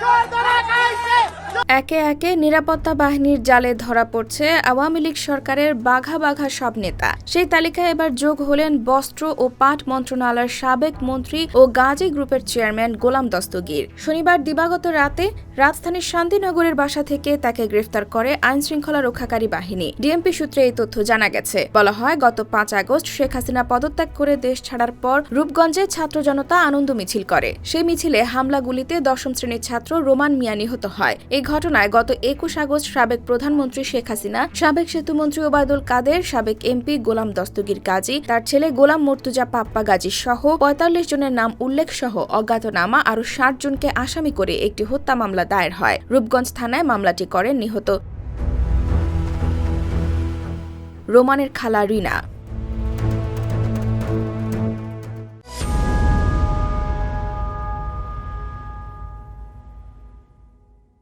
Shut একে একে নিরাপত্তা বাহিনীর জালে ধরা পড়ছে আওয়ামী লীগ সরকারের বাঘা বাঘা সব নেতা। সেই তালিকায় এবার যোগ হলেন বস্ত্র ও পাট মন্ত্রণালয়ের সাবেক মন্ত্রী ও গাজী গ্রুপের চেয়ারম্যান গোলাম দস্তগীর। শনিবার দিবাগত রাতে রাজধানীর শান্তিনগরের বাসা থেকে তাকে গ্রেফতার করে আইন শৃঙ্খলা রক্ষাকারী বাহিনী। ডিএমপি সূত্রে এই তথ্য জানা গেছে। বলা হয়, গত পাঁচ আগস্ট শেখ হাসিনা পদত্যাগ করে দেশ ছাড়ার পর রূপগঞ্জে ছাত্র জনতা আনন্দ মিছিল করে। সেই মিছিলে হামলা গুলিতে দশম শ্রেণির ছাত্র রোমান মিয়া নিহত হয়। এই ঘটনায় গত একুশ আগস্ট সাবেক প্রধানমন্ত্রী শেখ হাসিনা, সাবেক সেতুমন্ত্রী ওবায়দুল কাদের, সাবেক এমপি গোলাম দস্তগীর গাজী তার ছেলে গোলাম মর্তুজা পাপ্পা গাজী সহ পঁয়তাল্লিশ জনের নাম উল্লেখ সহ অজ্ঞাতনামা আরও ষাট জনকে আসামি করে একটি হত্যা মামলা দায়ের হয়। রূপগঞ্জ থানায় মামলাটি করেন নিহত। রোমানের খালা রিনা